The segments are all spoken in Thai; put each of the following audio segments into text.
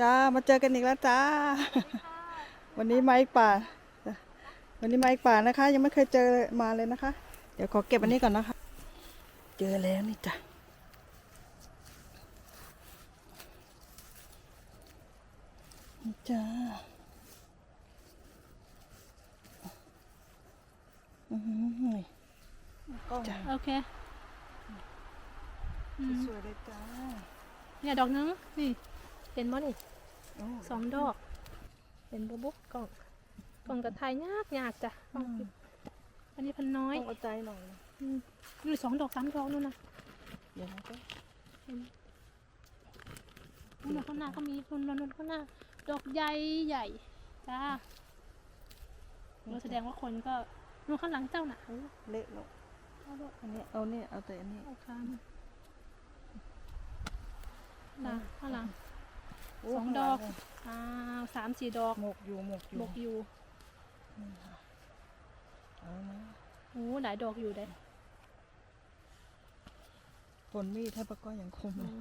จ้ามาเจอกันอีกแล้วจ้า วันนี้มาอีกป่าจ้ะวันนี้มาอีกป่านะคะ ยังไม่เคยเจอมาเลยนะคะ เดี๋ยวขอเก็บอันนี้ก่อนนะคะ เจอแล้วนี่จ้ะนี่จ้าอือหือนี่จ้ะโอเคอืมสวยเลยจ้าเนี่ยดอกนึงนี่ เป็นบ่นี่โอ้สองดอก เป็นบุบุกกล่องกล่องกับไทยยากยากจ้ะกล่องปิดอันนี้พันน้อยต้องเอาใจหน่อยอืมนี่สองดอกสามดอกนู่นนะเดี๋ยวนะก็นู่นนะข้างหน้าก็มีนู่นนู่นนู่นข้างหน้า ดอกใหญ่ใหญ่จ้าเราแสดงว่าคนก็นู่นข้างหลังเจ้าน่ะโอ้เละแล้วเอาดอกอันนี้เอาเนี่ยเอาแต่อันนี้เอาคามหลังข้างหลังโสองดอก อ้าวสามสี่ดอกหมกอยู่หมกอยู่บกอยู่เอานะโอ้หลายดอกอยู่ได้ผลมีดถ้าปะก็ยังคมเลย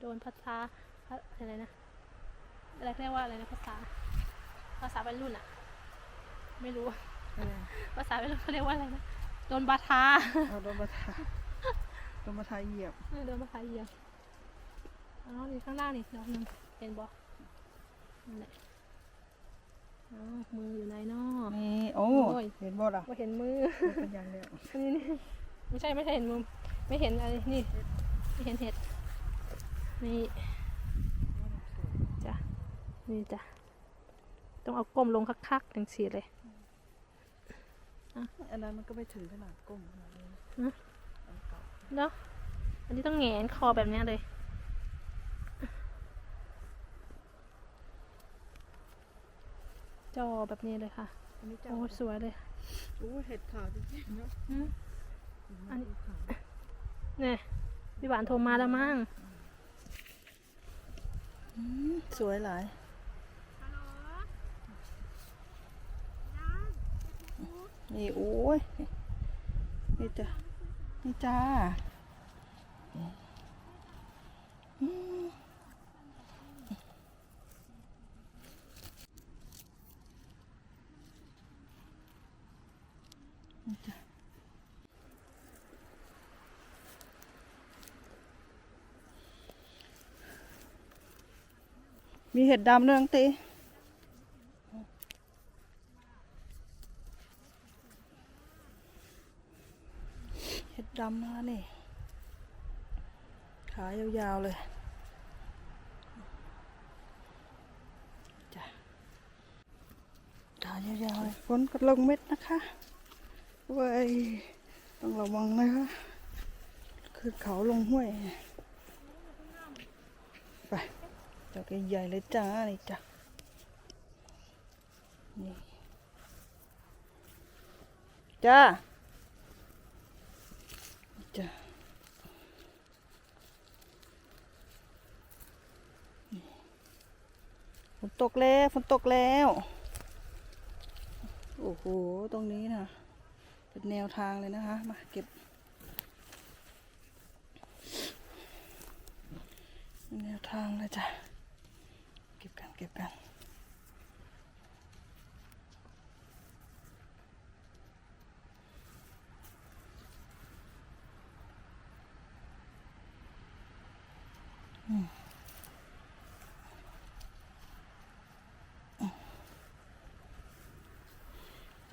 โดนภาษาภาอะไรนะ อะไรเขาเรียกว่าอะไรนะภาษา ภาษาวัยรุ่นอะไม่รู้อะไรภาษาวัยรุ่นเขาเรียกว่าอะไรนะ โดนบาทาเอาโดนมาทา โดนมาทาเหยียบเออโดนบาทาเหยียบอ๋อนี่ข้างล่างนี่ดอกหนึ่งเห็นบ่นั่นแหละอ๋อมืออยู่ไหนเนาะ นี่โอ้โอ้ย เห็นบอดอะว่าเห็นมือ เป็นอย่างเดียวอันนี้นี่ไม่ใช่ไม่ใช่เห็นมือไม่เห็นอะไรนี่ ไม่เห็นเห็ด นี่จ้ะนี่จ้ะต้องเอาก้มลงคักๆถึงสีเลย อันนั้นมันก็ไม่ถึงขนาดก้มขนาดนี้ฮะอัน เก่าเนาะอันนี้ต้องแหงนคอแบบเนี้ยเลย จอแบบนี้เลยค่ะ อันนี้จะโอ้สวยเลยโอ้เห็ดขาวจริงๆเนาะอืมอันนี้เห็ดขาวเนี่ยพี่หวานโทรมาแล้วมั้งอืมสวยหลายนี่โอ้ยนี่จ้ะ นี่จ้าอืมนี่จ้ะมีเห็ดดำด้วยน้องตีเห็ดดำนะคะนี่ ขายาวๆเลยจ้ะขายาวๆเลยฝนก็ลงเม็ดนะคะเว้ยต้องระวังนะคะคือเขาลงห้วย ไปดอกใหญ่เลยจ้านี่จ้ะนี่จ้า จ้ะฝนตกแล้วฝนตกแล้ว โอ้โห ตรงนี้นะเป็นแนวทางเลยนะคะ มาเก็บแนวทางเลยจ้ะ เก็บกันเก็บกัน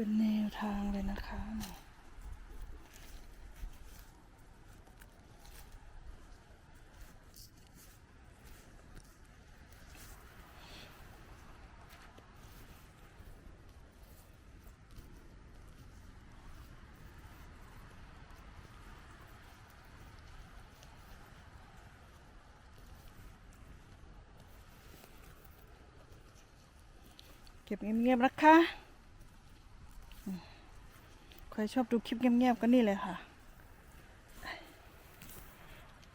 เป็นแนวทางเลยนะคะเก็บเงียบๆนะคะ ครชอบดูคลิปเงียบๆก็นี่เลยค่ะ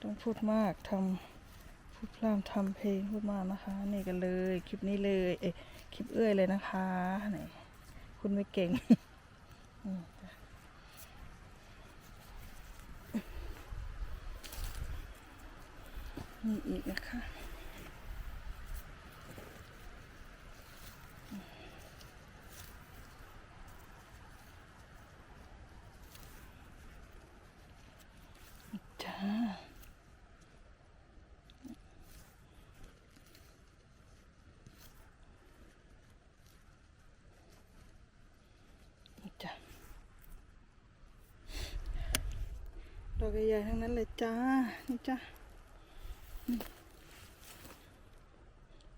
ต้องพูดมากทำพูดพร่ำทำเพลงพูดมากนะคะ นี่กันเลยคลิปนี้เลยเอ้คลิปเอื้อยเลยนะคะไหนคุณไม่เก่งอืมจ้ะมีอีกนะคะจ้าจ้าด อกใหญ่ๆทั้งนั้นเลยจ้า นี่จ้า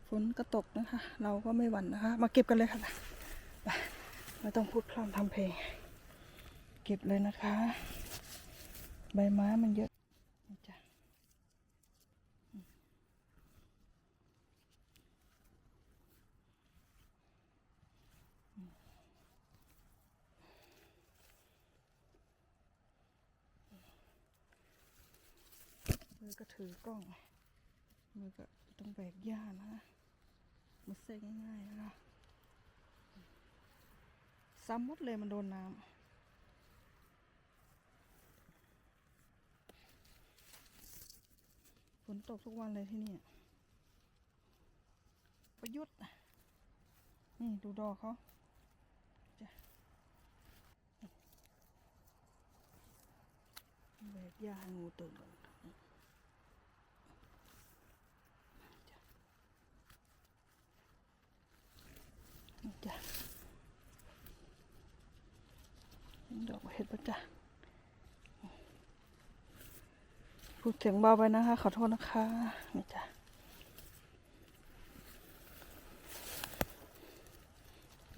ฝนก็ตกนะคะ เราก็ไม่หวั่นนะคะ มาเก็บกันเลยค่ะไปไม่ต้องพูดพร่ำทำเพลง เก็บเลยนะคะ ใบไม้มันเยอะนี่จ้ะอืมอืม มือก็ถือกล้อง มือก็ต้องแบกหญ้านะมาเซ็งง่ายๆนะคะซ้ำมดเลยมันโดนน้ำฝนตกทุกวันเลยที่นี่ ประยุทธ์ นี่ดูดอกเขาจ้ะแบกหญ้าให้งูตื่นก่อน นี่ จ้ะดอกเห็ดปะจ้ะพูดเสียงเบาไปนะคะ ขอโทษนะคะนี่จ้ะ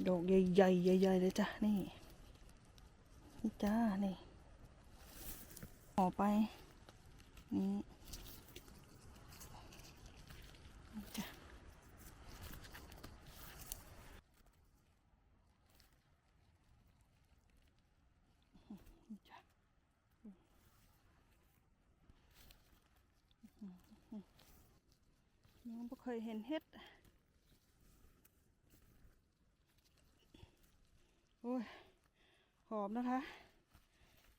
ดอกใหญ่ๆใหญ่ๆเลยจ้ะนี่ นี่จ้านี่ห่อไป นี่นี่จ้ะ นี่จ้ะอืมอืมอืม น้องไม่เคยเห็นเห็ด โอ้ย หอมนะคะ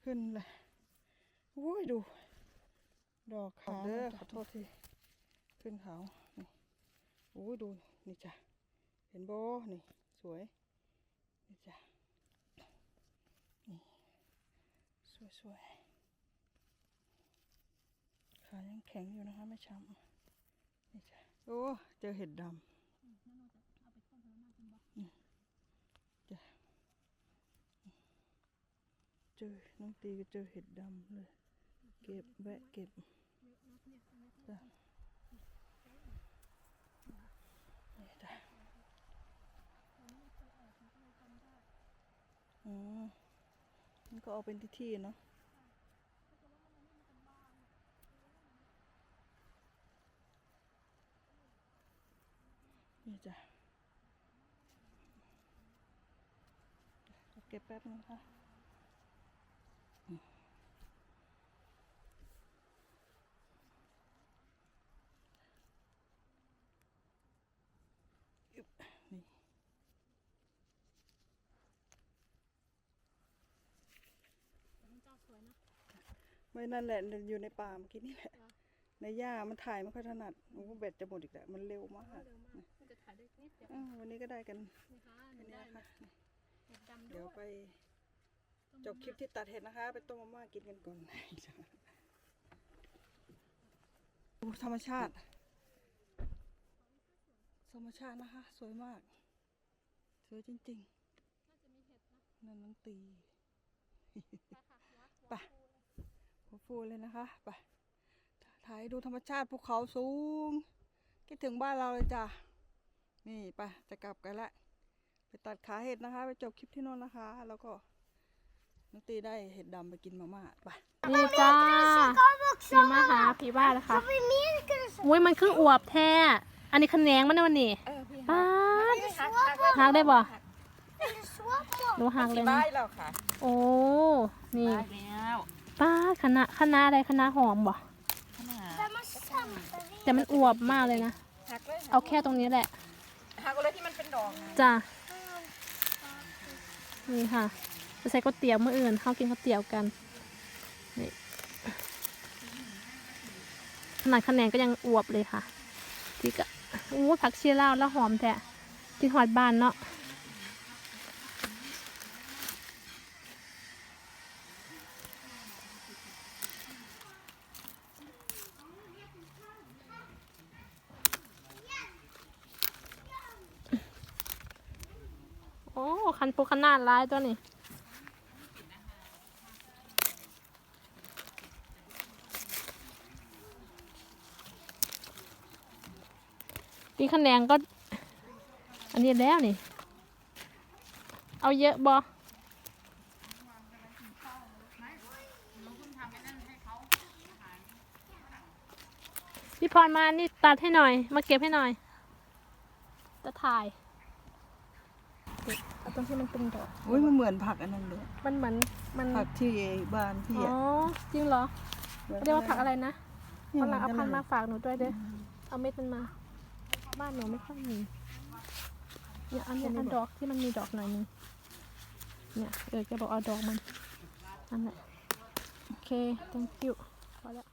ขึ้นเลยโอ้ย ดู ดอกขาวเด้อขอโทษทีขึ้นขาวนี่โอ้ย ดู นี่จ้ะ เห็นโบนี่ สวย นี่จ้ะสวยๆขายังแข็งอยู่นะคะ ไม่ช้ำนี่จ้ะ โอ้ เจอเห็ดดำอืมจ้ะเจอ น้องตีก็เจอเห็ดดำเลย เก็บแวะเก็บจ้ะนี่จ้ะอืมมันก็เอาเป็นที่ที่ๆเนาะ นี่จ้ะเก็บแป๊บนึงค่ะอืมอึ๊บนี่เจ้าสวยนะไม่นั่นแหละอยู่ในป่าเมื่อกี้นี่แหละเหรอในหญ้ามันถ่ายไม่ค่อยถนัดโอ้โหแบตจะหมดอีกแล้วมันเร็วมาก เร็วมากมันจะถ่ายได้นิดเดียวอ้าววันนี้ก็ได้กันนะคะหแค่นูนี้ได้นะคะเห็ดดำด้เดี๋ยววยไปจบคลิปที่ตัดเห็ดนะคะ ไปต้มมาม่ากินกันก่อนดูธรรมชาติ ธรรมชาตินะคะ สวยมาก สวยจริง น่าจะมีเห็ดนะๆ นั่นน้องตี ไปค่ะวัดไปหัวฟูเลยนะคะ ไปถ่ายดูธรรมชาติภูเขาสูง คิดถึงบ้านเราเลยจ้ะ นี่ไปจะกลับกันละ ไปตัดขาเห็ดนะคะ ไปจบคลิปที่โน่นนะคะ แล้วก็น้องตีได้เห็ดดำไปกินมาม่าไปนี่จ้าสีมาหาผีบ้าเลยค่ะอุ้ยมันครึ่งอวบแท้ อันนี้คะแนงมันนะวันนี้ป้าดหักได้บ่หนูหักเลยนะได้แล้วค่ะโอ้ นี่ได้แล้วป้าดคณะคณะอะไรคณะหอมบ่ขนาดแต่มันอวบมากเลยนะหักเลยเอาแค่ตรงนี้แหละ จ้ะนี่ค่ะจะใส่ก๋วยเตี๋ยวเมื่ออื่นเขากินก๋วยเตี๋ยวกันนี่นาดคะแนนก็ยังอวบเลยค่ะที่ก็อู้ผักเชียร่าวแล้วหอมแท้กินหอดบานเนาะโอ้ คันปูขนาดร้ายตัวนี้ตีคะแนนก็ อันนี้แล้วนี่ เอาเยอะบอพี่พรมานี่ตัดให้หน่อย มาเก็บให้หน่อย จะถ่าย รงที่มันเป็นดอกอุ้ยมันเหมือนผักอันนั้นเลยมันเหมือนมันผักที่บ้านพี่อ๋ออะจริงเหรอหมืนเรียกว่าผักอะไรนะนี่วันหลังเอาหพันกัธุ์ลมายฝากหนูด้วยเด้อเอาเม็ดมันมาบ้านหนูไม่ค่อยมีเนี่ยอันเนี้ยอันดอกที่มันมีดอกหน่อยนึงเนี่ยเออจะบอกเอาดอกมันนั่นแหละโอเค thank you พอแล้ว